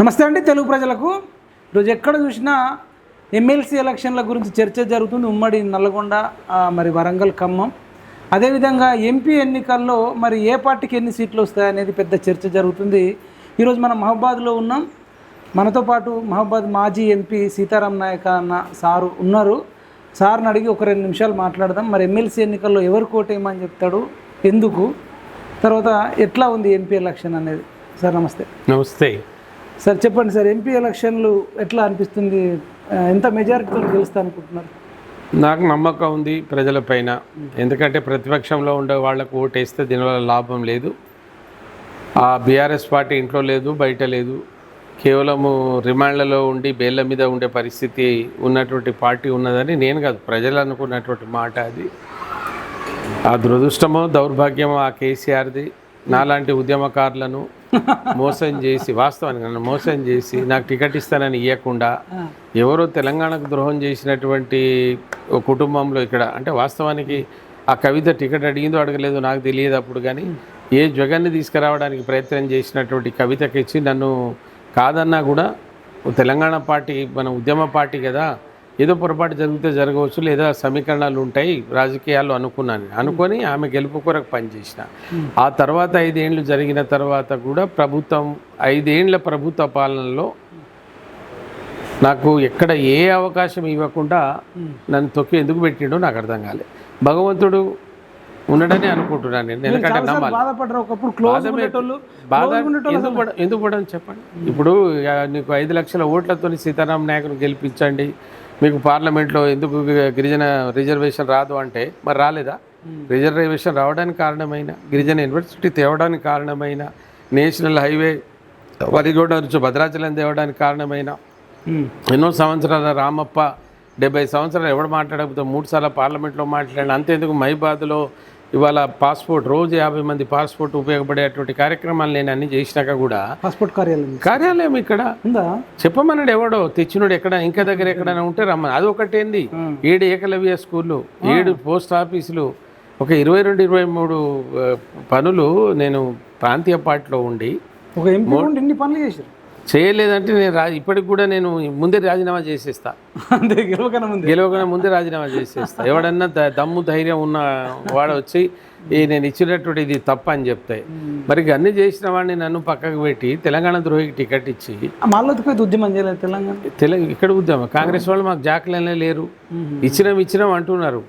నమస్తే అండి తెలుగు ప్రజలకు. రోజు ఎక్కడ చూసినా ఎమ్మెల్సీ ఎలక్షన్ల గురించి చర్చ జరుగుతుంది. ఉమ్మడి నల్గొండ మరి వరంగల్ ఖమ్మం. అదేవిధంగా ఎంపీ ఎన్నికల్లో మరి ఏ పార్టీకి ఎన్ని సీట్లు వస్తాయనేది పెద్ద చర్చ జరుగుతుంది. ఈరోజు మనం మహబాద్లో ఉన్నాం. మనతో పాటు మహబాద్ మాజీ ఎంపీ సీతారాం నాయక అన్న సారు ఉన్నారు. సార్ని అడిగి ఒక రెండు నిమిషాలు మాట్లాడదాం. మరి ఎమ్మెల్సీ ఎన్నికల్లో ఎవరు కోటేయమని చెప్తాడు? ఎందుకు? తర్వాత ఎట్లా ఉంది ఎంపీ ఎలక్షన్ అనేది? సార్ నమస్తే. నమస్తే. సార్ చెప్పండి సార్ ఎంపీ ఎలక్షన్లు ఎట్లా అనిపిస్తుంది? ఎంత మెజారిటీతో గెలుస్తా అనుకుంటున్నారు? నాకు నమ్మకం ఉంది ప్రజలపైన ఎందుకంటే ప్రతిపక్షంలో ఉండే వాళ్ళకు ఓటేస్తే దీనివల్ల లాభం లేదు. ఆ బీఆర్ఎస్ పార్టీ ఇంట్లో లేదు బయట లేదు. కేవలము రిమాండ్లలో ఉండి బేళ్ళ మీద ఉండే పరిస్థితి ఉన్నటువంటి పార్టీ ఉన్నదని నేను కాదు ప్రజలు అనుకున్నటువంటి మాట అది. ఆ దురదృష్టమో దౌర్భాగ్యమో ఆ కేసీఆర్ది. నాలాంటి ఉద్యమకారులను మోసం చేసి వాస్తవానికి నన్ను మోసం చేసి నాకు టికెట్ ఇస్తానని ఇవ్వకుండా ఎవరో తెలంగాణకు ద్రోహం చేసినటువంటి ఒక కుటుంబంలో ఇక్కడ అంటే వాస్తవానికి ఆ కవిత టికెట్ అడిగిందో అడగలేదో నాకు తెలియదు అప్పుడు కానీ ఏ జగన్ని తీసుకురావడానికి ప్రయత్నం చేసినటువంటి కవితకి ఇచ్చి నన్ను కాదన్నా కూడా తెలంగాణ పార్టీ మన ఉద్యమ పార్టీ కదా ఏదో పొరపాటు జరిగితే జరగవచ్చు లేదా సమీకరణాలు ఉంటాయి రాజకీయాల్లో అనుకున్నాను. అనుకొని ఆమె గెలుపు కొరకు పనిచేసిన. ఆ తర్వాత ఐదేండ్లు జరిగిన తర్వాత కూడా ప్రభుత్వం ఐదేండ్ల ప్రభుత్వ పాలనలో నాకు ఎక్కడ ఏ అవకాశం ఇవ్వకుండా నన్ను తొక్కి ఎందుకు పెట్టిండో నాకు అర్థం కాలేదు భగవంతుడు ఉండడని అనుకుంటున్నాను నేను. ఎందుకంటే నమ్మాలి. బాధ ఎందుకు పడ ఎందుకు పడని చెప్పండి. ఇప్పుడు నీకు ఐదు లక్షల ఓట్లతో సీతారాం నాయకుని గెలిపించండి. మీకు పార్లమెంట్లో ఎందుకు గిరిజన రిజర్వేషన్ రాదు అంటే మరి రాలేదా? రిజర్వేషన్ రావడానికి కారణమైన గిరిజన యూనివర్సిటీ తేవడానికి కారణమైన నేషనల్ హైవే వరిగొండ నుంచి భద్రాచలం తేవడానికి కారణమైన. ఎన్నో సంవత్సరాల రామప్ప డెబ్బై సంవత్సరాలు ఎవడు మాట్లాడకపోతే మూడు సార్లు పార్లమెంట్లో మాట్లాడిన అంతేందుకు మైబాద్లో ఇవాళ పాస్పోర్ట్ రోజు యాభై మంది పాస్పోర్ట్ ఉపయోగపడేటువంటి కార్యక్రమాలు నేను అన్ని చేసినాక కూడా పాస్పోర్ట్ కార్యాలయం కార్యాలయం ఇక్కడ. చెప్పమన్నాడు ఎవడో తెచ్చినోడు ఎక్కడ ఇంకా దగ్గర ఎక్కడైనా ఉంటే రమ్మని. అది ఒకటేంది? ఏడు ఏకలవ్య స్కూళ్ళు ఏడు పోస్ట్ ఆఫీసులు ఒక ఇరవై రెండు ఇరవై మూడు పనులు నేను ప్రాంతీయ పార్టీలో ఉండి ఒక ఇన్ని పనులు చేశారు. చేయలేదంటే నేను రా ఇప్పటికి కూడా నేను ముందే రాజీనామా చేసేస్తా. అంతే గెలవకన్నా ముందు. ముందే రాజీనామా చేసేస్తా. ఎవడన్నా దమ్ము ధైర్యం ఉన్న వాడు వచ్చి ఈ నేను ఇచ్చినటువంటి ఇది తప్ప అని చెప్తాయి మరి అన్ని చేసిన వాడిని నన్ను పక్కకు పెట్టి తెలంగాణ ద్రోహికి టికెట్ ఇచ్చి మళ్ళొత్తుకైతే ఉద్యమం చేయలేదు తెలంగాణ? తెలంగాణ ఇక్కడ ఉద్యమం. కాంగ్రెస్ వాళ్ళు మాకు జాకలనే లేరు. ఇచ్చినాం ఇచ్చినాం అంటున్నారు.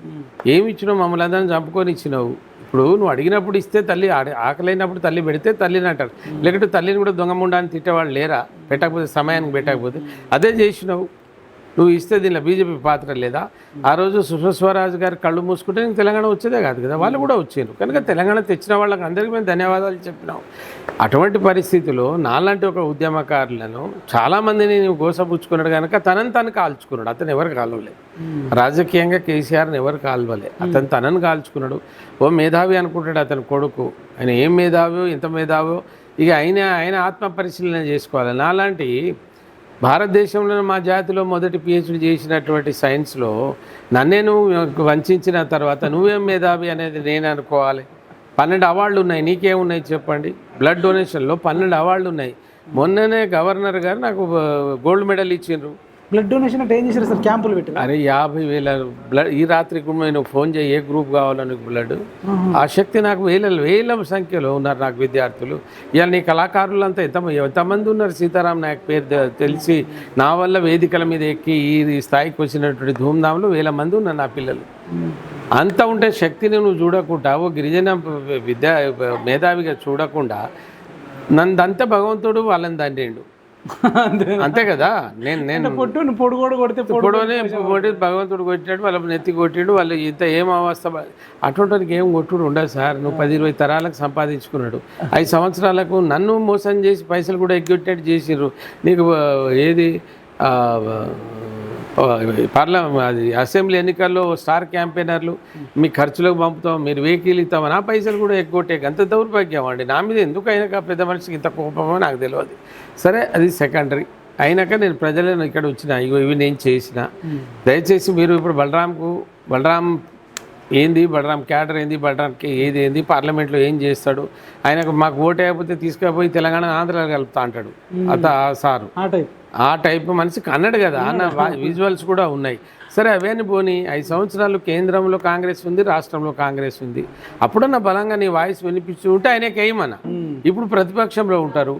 ఏమి ఇచ్చినావు? మమ్మల్ని అందరం చంపుకొని ఇచ్చినావు. ఇప్పుడు నువ్వు అడిగినప్పుడు ఇస్తే తల్లి ఆడ- ఆకలైనప్పుడు తల్లి పెడితే తల్లిని అంటారు. లేకపోతే తల్లిని కూడా దొంగముండా అని తిట్టేవాళ్ళు లేరా? పెట్టకపోతే సమయానికి పెట్టకపోతే. అదే చేసినావు. నువ్వు ఇస్తే దీనిలో బీజేపీ పాత్ర లేదా? ఆ రోజు సుష్మా స్వరాజ్ గారు కళ్ళు మూసుకుంటే నీకు తెలంగాణ వచ్చేదే కాదు కదా? వాళ్ళు కూడా వచ్చారు. కనుక తెలంగాణ తెచ్చిన వాళ్ళకి అందరికీ మేము ధన్యవాదాలు చెప్పినాం. అటువంటి పరిస్థితిలో నాలాంటి ఒక ఉద్యమకారులను చాలామందిని నేను గోసపుచ్చుకున్నాడు కనుక తనని తను కాల్చుకున్నాడు. అతను ఎవరు కాలవలేదు రాజకీయంగా కేసీఆర్ని ఎవరు కాల్వలే. అతను తనని కాల్చుకున్నాడు. ఓ మేధావి అనుకుంటాడు అతని కొడుకు. ఆయన ఏం మేధావో ఎంత మేధావో ఇక ఆయన ఆయన ఆత్మ పరిశీలన చేసుకోవాలి. నాలాంటి భారతదేశంలో మా జాతిలో మొదటి పిహెచ్డి చేసినటువంటి సైన్స్లో నన్నే నువ్వు వంచిన తర్వాత నువ్వేం మేధావి అనేది నేను అనుకోవాలి. పన్నెండు అవార్డులు ఉన్నాయి నీకేమున్నాయి చెప్పండి? బ్లడ్ డొనేషన్లో పన్నెండు అవార్డులు ఉన్నాయి. మొన్ననే గవర్నర్ గారు నాకు గోల్డ్ మెడల్ ఇచ్చిండ్రు. బ్లడ్ డొనేషన్ అంటే ఏం చేశారు సార్? క్యాంపులు పెట్టారు? అరే యాభై వేల బ్లడ్ ఈ రాత్రికి నేను ఫోన్ చేయి ఏ గ్రూప్ కావాలో నీకు బ్లడ్ ఆ శక్తి నాకు వేల వేల సంఖ్యలో ఉన్నారు నాకు విద్యార్థులు. ఇవాళ నీ కళాకారులంతా ఎంత ఎంతమంది ఉన్నారు? సీతారాం నాయక్ పేరు తెలిసి నా వల్ల వేదికల మీద ఎక్కి ఈ స్థాయికి వచ్చినటువంటి ధూమ్ధాంలో వేల మంది ఉన్నారు నా పిల్లలు. అంత ఉంటే శక్తిని నువ్వు చూడకుండా ఓ గిరిజన విద్యా మేధావిగా చూడకుండా నన్నంతా భగవంతుడు వాళ్ళని దండిండు అంతే కదా? నేను నేను పొట్టు పొడు కూడా కొడితే పొడు పొడవనే కొట్టి భగవంతుడు కొట్టినాడు వాళ్ళ నెత్తి కొట్టిండు వాళ్ళు ఇంత ఏం అవస్థ అటువంటికి ఏం కొట్టుడు ఉండదు సార్. నువ్వు పది ఇరవై తరాలకు సంపాదించుకున్నాడు. ఐదు సంవత్సరాలకు నన్ను మోసం చేసి పైసలు కూడా ఎగ్గొట్టేట్టు చేసిర్రు. నీకు ఏది పార్లా అది అసెంబ్లీ ఎన్నికల్లో స్టార్ క్యాంపెయినర్లు మీ ఖర్చులకు పంపుతాం మీరు వెహికల్ ఇస్తామని ఆ పైసలు కూడా ఎగ్గొట్టే అంత దౌర్భాగ్యం అండి. నా మీద ఎందుకు అయినాక పెద్ద మనిషికి ఇంత కోపమో నాకు తెలియదు సరే అది సెకండరీ అయినాక నేను ప్రజలను ఇక్కడ వచ్చిన ఇగో ఇవి నేను చేసిన. దయచేసి మీరు ఇప్పుడు బలరాంకు బలరాం ఏంది బలరాం క్యాడర్ ఏంది బలరాంకి ఏది ఏంది పార్లమెంట్లో ఏం చేస్తాడు? ఆయనకు మాకు ఓటు అయిపోతే తీసుకుపోయి తెలంగాణ ఆంధ్ర కలుపుతా అంటాడు. అత ఆ సారు. ఆ టైప్. మనిషికి అన్నాడు కదా అన్న విజువల్స్ కూడా ఉన్నాయి. సరే అవన్నీ పోని ఐదు సంవత్సరాలు కేంద్రంలో కాంగ్రెస్ ఉంది రాష్ట్రంలో కాంగ్రెస్ ఉంది. అప్పుడన్న బలంగా నీ వాయిస్ వినిపించి ఉంటే ఆయనకి వేయమన్న ఇప్పుడు ప్రతిపక్షంలో ఉంటారు.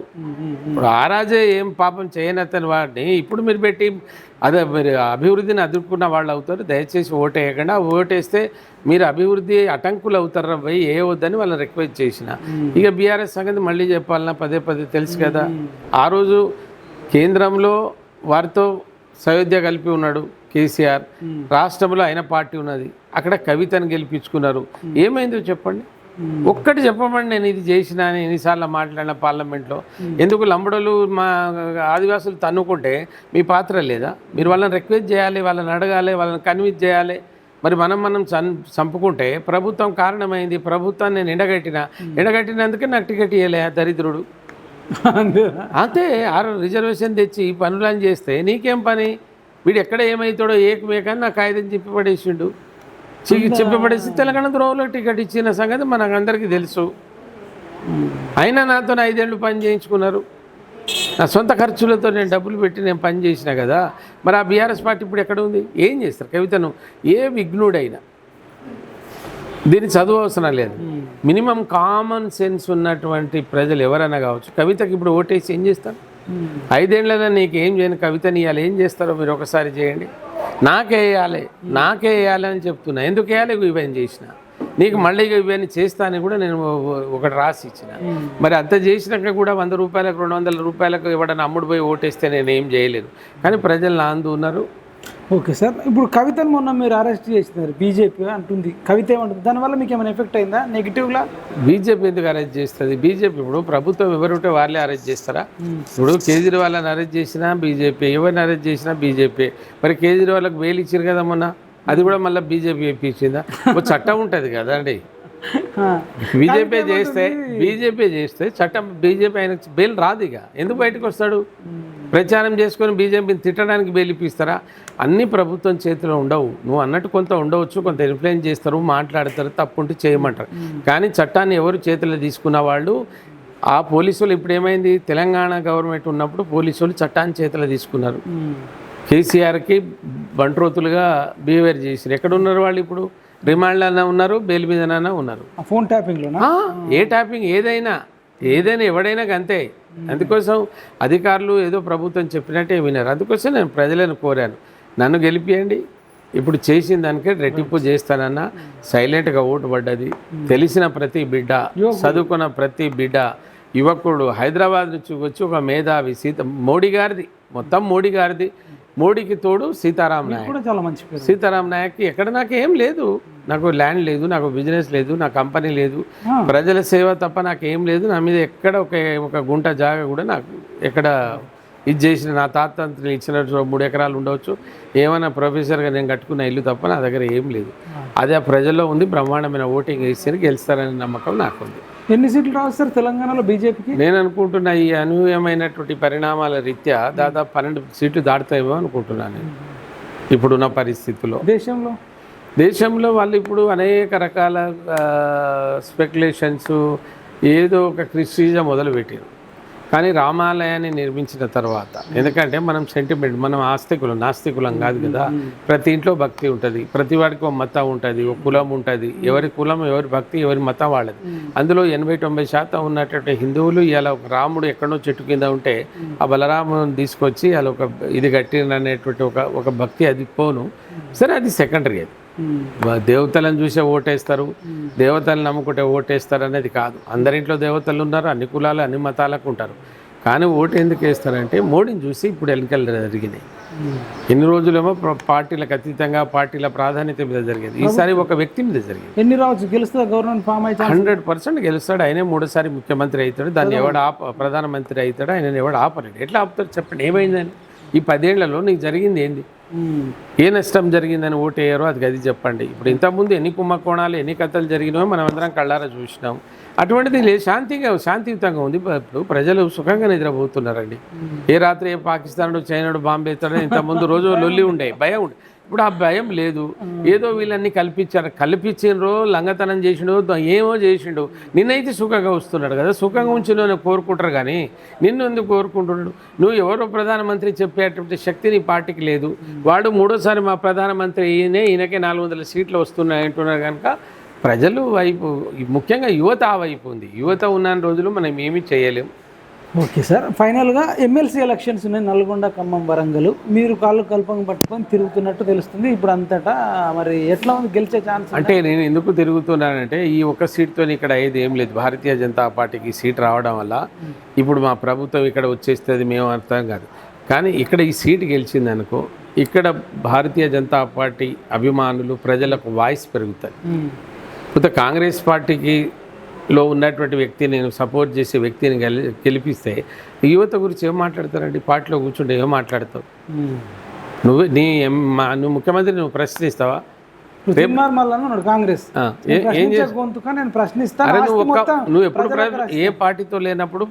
ఇప్పుడు ఆ రాజే ఏం పాపం చేయనతని వాడిని ఇప్పుడు మీరు పెట్టి అదే మీరు అభివృద్ధిని అదుర్కొన్న వాళ్ళు అవుతారు. దయచేసి ఓటేయకుండా ఓటేస్తే మీరు అభివృద్ధి అటంకులు అవుతారు పోయి ఏ వద్దని వాళ్ళని రిక్వెస్ట్ చేసిన. ఇక బీఆర్ఎస్ సంగతి మళ్ళీ చెప్పాలన్నా పదే పదే తెలుసు కదా. ఆ రోజు కేంద్రంలో వారితో సయోధ్య కలిపి ఉన్నాడు కేసీఆర్. రాష్ట్రంలో ఆయన పార్టీ ఉన్నది. అక్కడ కవితను గెలిపించుకున్నారు. ఏమైందో చెప్పండి. ఒక్కటి చెప్పమండి నేను ఇది చేసిన అని ఎన్నిసార్లు మాట్లాడిన పార్లమెంట్లో. ఎందుకు లంబడోలు మా ఆదివాసులు తన్నుకుంటే మీ పాత్ర లేదా? మీరు వాళ్ళని రిక్వెస్ట్ చేయాలి వాళ్ళని అడగాలి వాళ్ళని కన్విన్స్ చేయాలి. మరి మనం మనం చం చంపుకుంటే ప్రభుత్వం కారణమైంది ప్రభుత్వాన్ని నేను ఎండగట్టిన? ఎండగట్టినందుకే నాకు టికెట్ ఇవ్వలే ఆ దరిద్రుడు. అంతే. ఆరు రిజర్వేషన్ తెచ్చి పనులను చేస్తే నీకేం పని? వీడు ఎక్కడ ఏమవుతాడో ఏకమేకని నాకు కాగితం చెప్పి పడేసిండు. చి- చెప్పి పడేసి తెలంగాణ ద్రోహంలో టికెట్ ఇచ్చిన సంగతి మనకు అందరికీ తెలుసు. అయినా నాతో ఐదేళ్ళు పని చేయించుకున్నారు. నా సొంత ఖర్చులతో నేను డబ్బులు పెట్టి నేను పని చేసిన కదా మరి ఆ బీఆర్ఎస్ పార్టీ ఇప్పుడు ఎక్కడ ఉంది? ఏం చేస్తారు? కవితను ఏ విఘ్నుడైనా దీన్ని చదువు అవసరం లేదు. మినిమం కామన్ సెన్స్ ఉన్నటువంటి ప్రజలు ఎవరైనా కావచ్చు కవితకి ఇప్పుడు ఓటేసి ఏం చేస్తారు? ఐదేళ్ళలో నీకు ఏం చేయని? కవితని ఇవ్వాలి ఏం చేస్తారో మీరు ఒకసారి చేయండి. నాకే వేయాలి నాకే వేయాలి అని చెప్తున్నా. ఎందుకు వేయాలి? ఇవన్నీ చేసిన. నీకు మళ్ళీ ఇవన్నీ చేస్తా అని కూడా నేను ఒకటి రాసి ఇచ్చిన. మరి అంత చేసినాక కూడా వంద రూపాయలకు రెండు వందల రూపాయలకు ఇవ్వడానికి అమ్ముడు పోయి ఓటేస్తే నేను ఏం చేయలేను కానీ ప్రజలు నా అందు ఉన్నారు. Okay sir. ఇప్పుడు కవితను మొన్న మీరు అరెస్ట్ చేసినారు బీజేపీ అంటుంది. కవిత ఏమంటుంది? దానివల్ల మీకు ఏమైనా ఎఫెక్ట్ అయిందా? నెగిటివ్లా బీజేపీ ఎందుకు అరెస్ట్ చేస్తుంది? బీజేపీ ఇప్పుడు ప్రభుత్వం ఎవరుంటే వాళ్ళే అరెస్ట్ చేస్తారా? ఇప్పుడు కేజ్రీవాల్ని అరెస్ట్ చేసినా బీజేపీ ఎవరిని అరెస్ట్ చేసినా బీజేపీ. మరి కేజ్రీవాల్కి బెయిల్ ఇచ్చారు కదా మొన్న? అది కూడా మళ్ళీ బీజేపీ ఇప్పించిందా ఒక చట్టం ఉంటుంది కదా అండి. బీజేపీ చేస్తే బీజేపీ చేస్తే చట్టం బీజేపీ ఆయనకు బెయిల్ రాదు ఇక. ఎందుకు బయటకు వస్తాడు? ప్రచారం చేసుకొని బీజేపీని తిట్టడానికి బెయిల్ ఇప్పిస్తారా అన్ని ప్రభుత్వం చేతిలో ఉండవు. నువ్వు అన్నట్టు కొంత ఉండవచ్చు కొంత ఇన్ఫ్లుయెన్స్ చేస్తారు మాట్లాడతారు తప్పుంటే చేయమంటారు. కానీ చట్టాన్ని ఎవరు చేతిలో తీసుకున్న వాళ్ళు ఆ పోలీసులు ఇప్పుడు ఏమైంది? తెలంగాణ గవర్నమెంట్ ఉన్నప్పుడు పోలీసులు చట్టాన్ని చేతిలో తీసుకున్నారు. కేసీఆర్కి బంట్రోతులుగా బిహేవియర్ చేశారు ఎక్కడ ఉన్నారు వాళ్ళు ఇప్పుడు? రిమాండ్లోనే ఉన్నారు బెయిల్ మీదనైనా ఉన్నారు. ఫోన్ ట్యాపింగ్లోనా? ఆ, ఏ ట్యాపింగ్ ఏదైనా. ఏదైనా ఎవడైనా అంతే. అందుకోసం అధికారులు ఏదో ప్రభుత్వం చెప్పినట్టే వినారు అందుకోసం నేను ప్రజలను కోరాను. నన్ను గెలిపియండి. ఇప్పుడు చేసిన దానికే రెట్టింపు చేస్తానన్న సైలెంట్గా ఓటు పడ్డది. తెలిసిన ప్రతి బిడ్డ చదువుకున్న ప్రతి బిడ్డ యువకుడు హైదరాబాద్ నుంచి వచ్చి ఒక మేధావి సీత మోడీ గారిది మొత్తం మోడీ గారిది. మోడీకి తోడు సీతారాం నాయక్. కూడా చాలా మంచి సీతారాం నాయక్ ఎక్కడ నాకు ఏం లేదు. నాకు ల్యాండ్ లేదు నాకు బిజినెస్ లేదు నా కంపెనీ లేదు. ప్రజల సేవ తప్ప నాకు ఏం లేదు. నా మీద ఎక్కడ ఒక ఒక గుంట జాగా కూడా నాకు ఎక్కడ ఇది చేసిన నా తాతంత్రులు ఇచ్చిన మూడు ఎకరాలు ఉండవచ్చు. ఏమైనా ప్రొఫెసర్గా నేను కట్టుకున్న ఇల్లు తప్ప నా దగ్గర ఏం లేదు. అదే ఆ ప్రజల్లో ఉంది బ్రహ్మాండమైన ఓటింగ్ వేస్తే గెలుస్తారనే నమ్మకం నాకుంది. ఎన్ని సీట్లు రావు సార్ తెలంగాణలో బీజేపీకి? నేను అనుకుంటున్న ఈ అనూహ్యమైనటువంటి పరిణామాల రీత్యా దాదాపు పన్నెండు సీట్లు దాటుతాయేమో అనుకుంటున్నాను నేను. ఇప్పుడున్న పరిస్థితుల్లో. దేశంలో? దేశంలో వాళ్ళు ఇప్పుడు అనేక రకాల స్పెక్యులేషన్స్ ఏదో ఒక క్రిస్టిజం మొదలుపెట్టారు. కానీ రామాలయాన్ని నిర్మించిన తర్వాత ఎందుకంటే మనం సెంటిమెంట్ మనం ఆస్తికులం నాస్తికులం కాదు కదా. ప్రతి ఇంట్లో భక్తి ఉంటుంది. ప్రతి వాడికి ఒక మతం ఉంటుంది ఒక కులం ఉంటుంది. ఎవరి కులం ఎవరి భక్తి ఎవరి మతం వాళ్ళది. అందులో ఎనభై తొంభై శాతం ఉన్నటువంటి హిందువులు ఇలా ఒక రాముడు ఎక్కడో చెట్టు కింద ఉంటే ఆ బలరాముని తీసుకొచ్చి అలా ఒక ఇది కట్టిననేటువంటి ఒక ఒక భక్తి అది పోను. సరే అది సెకండరీ అది. దేవతలను చూసే ఓటేస్తారు. దేవతలను నమ్ముకుంటే ఓటేస్తారు అనేది కాదు. అందరింట్లో దేవతలు ఉన్నారు అన్ని కులాలు అన్ని మతాలకు ఉంటారు. కానీ ఓటు ఎందుకు వేస్తారంటే మోడీని చూసి ఇప్పుడు ఎన్నికలు జరిగినాయి. ఎన్ని రోజులేమో ప్ర- పార్టీలకు అతీతంగా పార్టీల ప్రాధాన్యత మీద జరిగేది. ఈసారి ఒక వ్యక్తి మీద జరిగింది. ఎన్ని రావచ్చు? గెలుస్తుందా? గవర్నమెంట్ ఫామ్ అయితే హండ్రెడ్ పర్సెంట్ గెలుస్తాడు. ఆయనే మూడోసారి ముఖ్యమంత్రి అవుతాడు. దాన్ని ఎవడు ఆప ప్రధానమంత్రి అవుతాడు. ఆయన ఎవడు ఆపలేడు. ఎట్లా ఆపుతారు చెప్పండి. ఏమైందని? ఈ పదేళ్ళలో నీకు జరిగింది ఏంది? ఏ నష్టం జరిగిందని ఓటు వేయరో అది అది చెప్పండి. ఇప్పుడు ఇంతకుముందు ఎన్ని కుంభకోణాలు ఎన్ని కథలు జరిగినాయో మనం అందరం కళ్ళారా చూసినాం. అటువంటిది లేదు శాంతిగా శాంతియుతంగా ఉంది. ఇప్పుడు ప్రజలు సుఖంగా నిద్రపోతున్నారండి. ఏ రాత్రి ఏ పాకిస్తానుడు చైనాడు బాంబే ఎత్తాడో ఇంతకుముందు రోజు లొల్లి ఉండే భయం ఉండే. ఇప్పుడు ఆ భయం లేదు. ఏదో వీళ్ళన్ని కల్పించారు. కల్పించిండ్రో లంగతనం చేసిండో ఏమో చేసిండు. నిన్నైతే సుఖంగా వస్తున్నాడు కదా. సుఖంగా ఉంచిన కోరుకుంటారు కానీ నిన్ను ఎందుకు కోరుకుంటున్నాడు? నువ్వు ఎవరో ప్రధానమంత్రి చెప్పేటువంటి శక్తి నీ పార్టీకి లేదు. వాడు మూడోసారి మా ప్రధానమంత్రి ఈయనే ఈయనకే నాలుగు వందల సీట్లు వస్తున్నాయి అంటున్నారు కనుక ప్రజలు వైపు ముఖ్యంగా యువత ఆ వైపు ఉంది. యువత ఉన్న రోజులు మనం ఏమీ చేయలేం. Okay sir. ఫైనల్గా ఎమ్మెల్సీ ఎలక్షన్స్ ఉన్నాయి. నల్గొండ ఖమ్మం వరంగల్. మీరు కాళ్ళు కల్పంగా పట్టుకొని తిరుగుతున్నట్టు తెలుస్తుంది. ఇప్పుడు అంతటా మరి ఎట్లా ఉంది? గెలిచే ఛాన్స్ అంటే నేను ఎందుకు తిరుగుతున్నానంటే ఈ ఒక్క సీట్తో ఇక్కడ ఏది ఏం లేదు. భారతీయ జనతా పార్టీకి సీట్ రావడం వల్ల ఇప్పుడు మా ప్రభుత్వం ఇక్కడ వచ్చేస్తుంది మేము అర్థం కాదు. కానీ ఇక్కడ ఈ సీట్ గెలిచింది అనుకో ఇక్కడ భారతీయ జనతా పార్టీ అభిమానులు ప్రజలకు వాయిస్ పెరుగుతాయి కాంగ్రెస్ పార్టీకి లో ఉన్నటువంటి వ్యక్తి నేను సపోర్ట్ చేసే వ్యక్తిని గెలి గెలిపిస్తే యువత గురించి ఏం మాట్లాడతారండి? పార్టీలో కూర్చుంటే ఏం మాట్లాడతావు? నువ్వు నీ నువ్వు ముఖ్యమంత్రి నువ్వు ప్రశ్నిస్తావా? కాంగ్రెస్. ఏ- నువ్వు ఎప్పుడు ఏ పార్టీతో లేనప్పుడు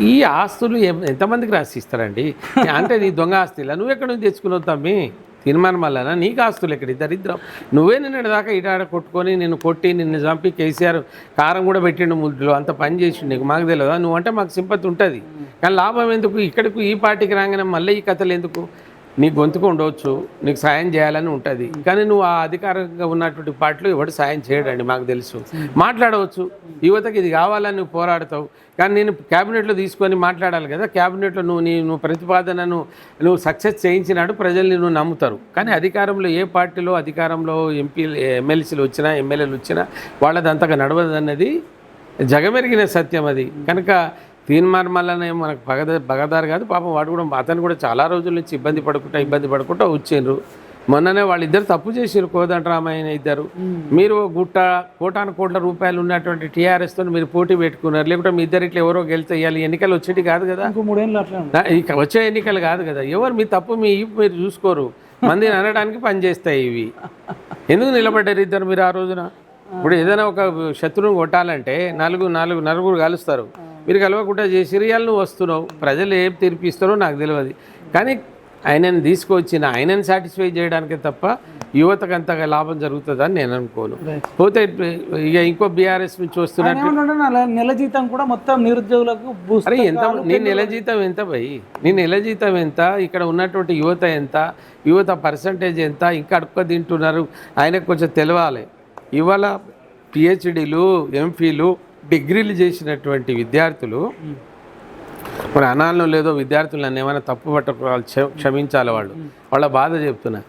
ఈ ఆస్తులు ఎంతమందికి రాసిస్తారండి? అంటే నీ దొంగ ఆస్తిలా? నువ్వు ఎక్కడి నుంచి తెచ్చుకున్నావు తమ్మి? తీర్మానం వల్లనా? నీకు ఆస్తులు ఎక్కడి? దరిద్రం. నువ్వే నిన్న దాకా ఇటాడ కొట్టుకొని నిన్ను కొట్టి నిన్ను చంపి కేసీఆర్ కారం కూడా పెట్టిండు ముద్దులో. అంత పని చేసిండు నీకు. మాకు తెలియదా? నువ్వంటే మాకు సింపతి ఉంటుంది. కానీ లాభం ఎందుకు? ఇక్కడికి ఈ పార్టీకి రాగానే మళ్ళీ ఈ కథలు ఎందుకు? నీ గొంతుకు ఉండవచ్చు నీకు సాయం చేయాలని ఉంటుంది. కానీ నువ్వు ఆ అధికారంగా ఉన్నటువంటి పార్టీలో ఎవడు సాయం చేయడండి మాకు తెలుసు. మాట్లాడవచ్చు. యువతకి ఇది కావాలని నువ్వు పోరాడతావు. కానీ నేను క్యాబినెట్లో తీసుకొని మాట్లాడాలి కదా. క్యాబినెట్లో నువ్వు నీ నువ్వు ప్రతిపాదనను నువ్వు సక్సెస్ చేయించినాడు ప్రజల్ని నువ్వు నమ్ముతారు. కానీ అధికారంలో ఏ పార్టీలో అధికారంలో ఎంపీ ఎమ్మెల్సీలు వచ్చినా ఎమ్మెల్యేలు వచ్చినా వాళ్ళది అంతగా నడవదన్నది జగమెరిగిన సత్యం అది. కనుక తీన్మార్ మల్లనే మనకు బగద బగదారు కాదు పాపం వాడు కూడా అతను కూడా చాలా రోజుల నుంచి ఇబ్బంది పడుకుంటా ఇబ్బంది పడుకుంటా వచ్చిండ్రు మొన్ననే వాళ్ళిద్దరు తప్పు చేసారు కోదండరామయ్య ఇద్దరు. మీరు గుట్ట కోటాను కోట్ల రూపాయలు ఉన్నటువంటి టీఆర్ఎస్తో మీరు పోటీ పెట్టుకున్నారు. లేకుంటే మీ ఇద్దరు ఇట్లా ఎవరో ఇవ్వాలి ఎన్నికలు వచ్చేటి కాదు కదా. ఇంకో వచ్చే ఎన్నికలు కాదు కదా. ఎవరు మీ తప్పు మీ మీరు చూసుకోరు. మందిని అనడానికి పనిచేస్తాయి ఇవి. ఎందుకు నిలబడ్డారు ఇద్దరు మీరు ఆ రోజున? ఇప్పుడు ఏదైనా ఒక శత్రువుని కొట్టాలంటే నలుగురు నాలుగు నలుగురు కలుస్తారు. మీరు కలవకుండా చేసి నువ్వు వస్తున్నావు. ప్రజలు ఏం తీర్పు ఇస్తారో నాకు తెలియదు. కానీ ఆయనని తీసుకొచ్చిన ఆయనని సాటిస్ఫై చేయడానికే తప్ప యువతకు అంతగా లాభం జరుగుతుందని నేను అనుకోను. పోతే ఇక ఇంకో బీఆర్ఎస్ నుంచి వస్తున్న ఆయన ఏమన్నాడు నా నెల జీతం కూడా మొత్తం నిరుద్యోగులకు అరే ఎంత నీ నెల జీతం ఎంత భయ్ నీ నెల జీతం ఎంత? ఇక్కడ ఉన్నటువంటి యువత ఎంత? యువత పర్సంటేజ్ ఎంత? ఇంకా అడుక్క తింటున్నారు. ఆయనకు కొంచెం తెలవాలి. ఇవాళ పిహెచ్డీలు ఎంఫీలు డిగ్రీలు చేసినటువంటి విద్యార్థులు మరి అనాలను లేదో విద్యార్థులు నన్ను ఏమైనా తప్పు పట్టకూడదు క్ష- క్షమించాలి వాళ్ళు. వాళ్ళ బాధ చెప్తున్నా.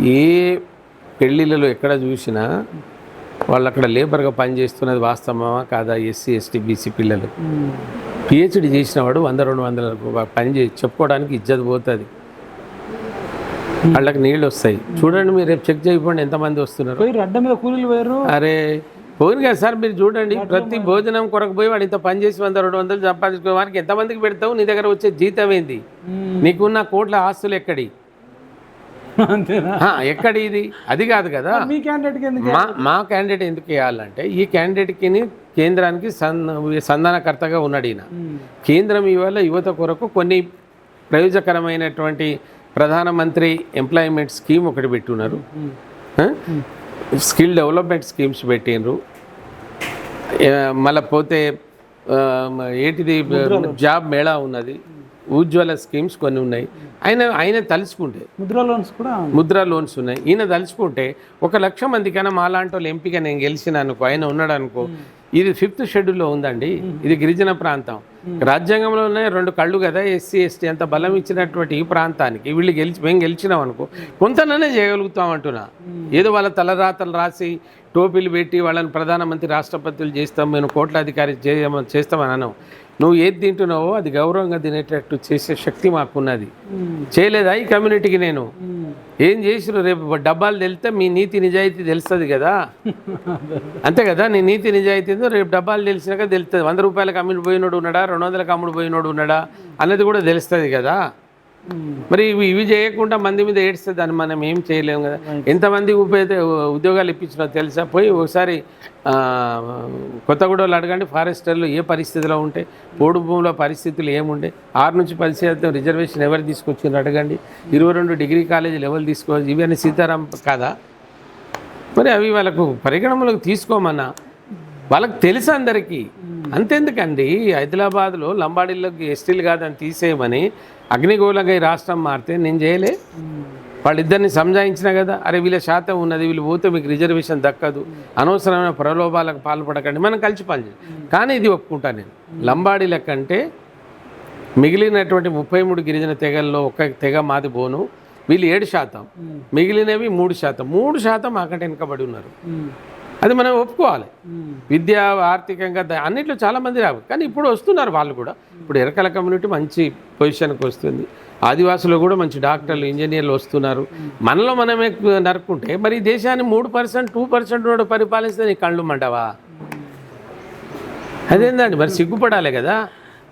ఏ పెళ్ళిళ్ళలో ఎక్కడ చూసినా వాళ్ళు అక్కడ లేబర్గా పనిచేస్తున్నది వాస్తవమా కాదా ఎస్సీ ఎస్టీ బీసీ పిల్లలు. పిహెచ్డి చేసిన వాడు వంద రెండు వందల పని చేసి చెప్పుకోవడానికి ఇజ్జత్ పోతుంది. వాళ్ళకి నీళ్ళు వస్తాయి. చూడండి మీరు రేపు చెక్ చేయకపోండి ఎంతమంది వస్తున్నారు. అడ్డ మీద కూలీలు పోయారు. అరే పోయిన కదా సార్ మీరు చూడండి ప్రతి భోజనం కొరకు పోయి వాడు ఇంత పని చేసి వంద రెండు వందలు సంపాదించుకో వానికి ఎంతమందికి పెడతావు? నీ దగ్గర వచ్చే జీతం ఏంది. నీకున్న కోట్ల ఆస్తులు ఎక్కడి? ఎక్కడి ఇది? అది కాదు కదా. మీ మా మా క్యాండిడేట్ ఎందుకు వేయాలంటే ఈ క్యాండిడేట్కి కేంద్రానికి సంధానకర్తగా ఉన్నాడు ఈయన. కేంద్రం ఇవాళ యువత కొరకు కొన్ని ప్రయోజకరమైనటువంటి ప్రధానమంత్రి ఎంప్లాయ్మెంట్ స్కీమ్ ఒకటి పెట్టున్నారు. స్కిల్ డెవలప్మెంట్ స్కీమ్స్ పెట్టినరు మళ్ళీ పోతే ఏంటిది జాబ్ మేళా ఉన్నది. ఉజ్వల స్కీమ్స్ కొన్ని ఉన్నాయి. ఆయన ఆయన తలుచుకుంటే. ముద్రా లోన్స్ కూడా ముద్రా లోన్స్ ఉన్నాయి. ఈయన తలుచుకుంటే ఒక లక్ష మందికైనా మాలాంటి వాళ్ళు ఎంపిక నేను గెలిచిన అనుకో ఆయన ఉన్నాడు అనుకో ఇది ఫిఫ్త్ షెడ్యూల్లో ఉందండి. ఇది గిరిజన ప్రాంతం. రాజ్యాంగంలోనే రెండు కళ్ళు కదా ఎస్సీ ఎస్టీ అంత బలం ఇచ్చినటువంటి ఈ ప్రాంతానికి. వీళ్ళు గెలిచి మేము గెలిచినాం అనుకో కొంతననే చేయగలుగుతాం అంటున్నా. ఏదో వాళ్ళ తలరాతలు రాసి టోపీలు పెట్టి వాళ్ళని ప్రధానమంత్రి రాష్ట్రపతులు చేస్తాం మేము కోట్లాధికారి చేస్తామని అన్నాం. నువ్వు ఏది తింటున్నావో అది గౌరవంగా తినేటట్టు చేసే శక్తి మాకున్నది. చేయలేదా ఈ కమ్యూనిటీకి నేను. ఏం చేసిరు రేపు డబ్బాలు తెలితే మీ నీతి నిజాయితీ తెలుస్తుంది కదా? అంతే కదా? నీ నీతి నిజాయితీ రేపు డబ్బాలు తెలిసినాక తెలుస్తుంది. వంద రూపాయలకు అమ్ముడు పోయినోడు ఉన్నాడా? రెండు వందలకు అమ్ముడు పోయినోడు ఉన్నాడా? అన్నది కూడా తెలుస్తుంది కదా? మరి ఇవి ఇవి చేయకుండా మంది మీద ఏడిస్తే దాన్ని మనం ఏం చేయలేము కదా. ఎంతమంది ఉపయోగ ఉద్యోగాలు ఇప్పించినా తెలుసా? పోయి ఒకసారి కొత్తగూడలో అడగండి ఫారెస్టర్లు ఏ పరిస్థితిలో ఉంటే పోడు భూముల పరిస్థితులు ఏముండే ఆరు నుంచి పది శాతం రిజర్వేషన్ ఎవరు తీసుకొచ్చిండ్రు అడగండి. ఇరవై రెండు డిగ్రీ కాలేజీలు ఎవరు తీసుకోవచ్చు ఇవన్నీ సీతారాం కాదా? మరి అవి వాళ్ళకు పరిగణనలోకి తీసుకోమన్నా వాళ్ళకి తెలుసు అందరికీ. అంతెందుకండి హైదరాబాద్లో లంబాడీలకు ఎస్టీలు కాదని తీసేయమని అగ్నిగోళంగా ఈ రాష్ట్రం మారితే నేను చేయలే. వాళ్ళిద్దరిని సంజాయించిన కదా అరే వీళ్ళ శాతం ఉన్నది వీళ్ళు పోతే మీకు రిజర్వేషన్ దక్కదు అనవసరమైన ప్రలోభాలకు పాల్పడకండి మనం కలిసి పనిచేయాలి కానీ ఇది ఒప్పుకుంటా నేను. లంబాడీల కంటే మిగిలినటువంటి ముప్పై మూడు గిరిజన తెగల్లో ఒక తెగ మాది పోను వీళ్ళు ఏడు శాతం. మిగిలినవి మూడు శాతం. మూడు శాతం మాకంటే వెనుకబడి ఉన్నారు. అది మనం ఒప్పుకోవాలి. విద్య ఆర్థికంగా అన్నిట్లో చాలా మంది రావు. కానీ ఇప్పుడు వస్తున్నారు వాళ్ళు కూడా. ఇప్పుడు ఎరకల కమ్యూనిటీ మంచి పొజిషన్కి వస్తుంది. ఆదివాసులు కూడా మంచి డాక్టర్లు ఇంజనీర్లు వస్తున్నారు. మనలో మనమే నరుక్కుంటే మరి ఈ దేశాన్ని మూడు పర్సెంట్ టూ పర్సెంట్ పరిపాలిస్తే నీ కళ్ళు మండవా? అదేందండి? మరి సిగ్గుపడాలి కదా.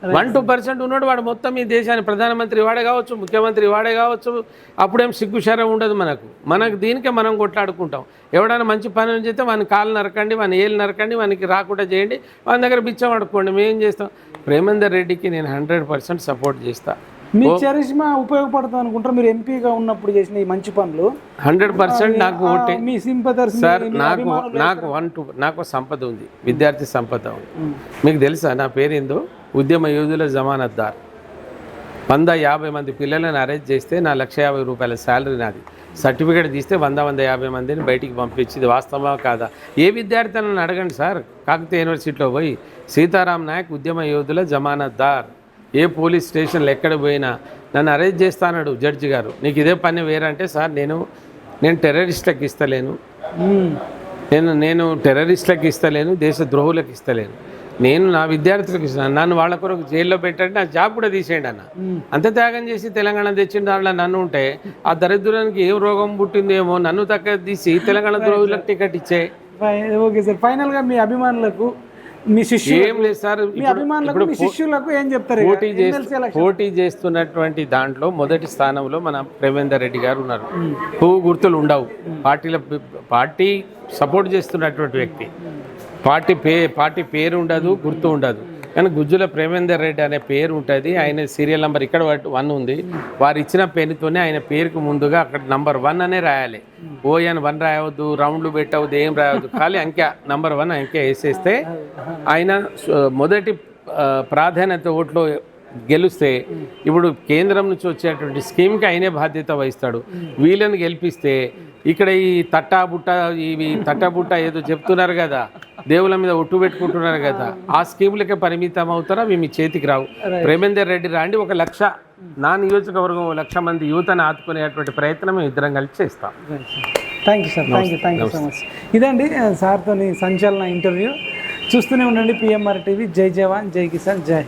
వన్ టూ పర్సెంట్ ఉన్నాడు వాడు మొత్తం ఈ దేశాన్ని ప్రధానమంత్రి వాడే కావచ్చు ముఖ్యమంత్రి వాడే కావచ్చు అప్పుడేం సిగ్గు శరం ఉండదు మనకు. మనకు దీనికే మనం కొట్లాడుకుంటాం. ఎవడైనా మంచి పనులు చేస్తే వాని కాళ్ళు నరకండి వాని ఏళ్ళు నరకండి వానికి రాకుండా చేయండి వాని దగ్గర బిచ్చం పడుకోండి మేము చేస్తాం? ప్రేమేందర్ రెడ్డికి నేను హండ్రెడ్ పర్సెంట్ సపోర్ట్ చేస్తా. మీ చరిష్మా ఉపయోగపడుతుంది అనుకుంటారు మీరు ఎంపీగా ఉన్నప్పుడు చేసిన ఈ మంచి పనులు. హండ్రెడ్ పర్సెంట్ నాకు ఓటే. మీ సింపదర్స్ సార్ నాకు నాకు వన్ టూ నాకు సంపద ఉంది విద్యార్థి సంపద ఉంది. మీకు తెలుసా నా పేరేందో ఉద్యమ యోధుల జమానత్దార్. వంద యాభై మంది పిల్లలను అరెస్ట్ చేస్తే నా లక్ష యాభై రూపాయల శాలరీ నాది. సర్టిఫికేట్ తీస్తే వంద వంద యాభై మందిని బయటికి పంపించింది. వాస్తవా కాదా? ఏ విద్యార్థి అని అడగండి సార్? కాకతీయ యూనివర్సిటీలో పోయి సీతారాం నాయక్ ఉద్యమ యోధుల జమానత్దార్. ఏ పోలీస్ స్టేషన్లో ఎక్కడ పోయినా నన్ను అరెస్ట్ చేస్తానడు జడ్జి గారు. నీకు ఇదే పని వేరంటే సార్ నేను నేను టెర్రరిస్ట్లకు ఇస్తలేను. నేను నేను టెర్రరిస్టులకు ఇస్తలేను దేశ ద్రోహులకు ఇస్తలేను. నేను నా విద్యార్థులకు ఇస్తాను. నన్ను వాళ్ళ కొరకు జైల్లో పెట్టండి నా జాబ్ కూడా తీసేయండి అన్న. అంత త్యాగం చేసి తెలంగాణ తెచ్చిన దాంట్లో నన్ను ఉంటే ఆ దరిద్రానికి ఏం రోగం పుట్టిందేమో నన్ను తక్క తీసి తెలంగాణ ద్రోహులకు టికెట్ ఇచ్చే. ఓకే సార్ ఫైనల్గా మీ అభిమానులకు మీ శిష్యు ఏం లేదు సార్ అభిమానులకు శిష్యులకు ఏం చెప్తారు? పోటీ. పోటీ చేస్తున్నటువంటి దాంట్లో మొదటి స్థానంలో మన ప్రేమేందర్ రెడ్డి గారు ఉన్నారు. పువ్వు గుర్తులు ఉండవు. పార్టీల పార్టీ సపోర్ట్ చేస్తున్నటువంటి వ్యక్తి. పార్టీ పే పార్టీ పేరు ఉండదు గుర్తు ఉండదు. కానీ గుజ్జుల ప్రేమేందర్ రెడ్డి అనే పేరు ఉంటుంది. ఆయన సీరియల్ నెంబర్ ఇక్కడ వన్ ఉంది. వారు ఇచ్చిన పేరుతోనే ఆయన పేరుకు ముందుగా అక్కడ నంబర్ వన్ అనే రాయాలి. ఓఎన్ వన్ రాయవద్దు రౌండ్లు పెట్టవద్దు ఏం రాయవద్దు. ఖాళీ అంకె నంబర్ వన్ అంకె వేసేస్తే ఆయన మొదటి ప్రాధాన్యత ఓట్లో గెలిస్తే ఇప్పుడు కేంద్రం నుంచి వచ్చేటువంటి స్కీమ్కి ఆయనే బాధ్యత వహిస్తాడు. వీళ్ళని గెలిపిస్తే ఇక్కడ ఈ తట్టా బుట్ట ఇవి తట్టా బుట్ట ఏదో చెప్తున్నారు కదా దేవుల మీద ఒట్టు పెట్టుకుంటున్నారు కదా ఆ స్కీములకే పరిమితం అవుతారా? అవి మీ చేతికి రావు. ప్రేమేందర్ రెడ్డి రాండి ఒక లక్ష నా నియోజకవర్గం లక్ష మంది యువతను ఆదుకునేటువంటి ప్రయత్నం మేము ఇద్దరం కలిసి చేస్తాం. Thank you sir thank you thank you so much ఇదండి సార్తో సంచలన ఇంటర్వ్యూ. చూస్తూనే ఉండండి పిఎంఆర్ టీవీ. జై జవాన్ జై కిసాన్ జై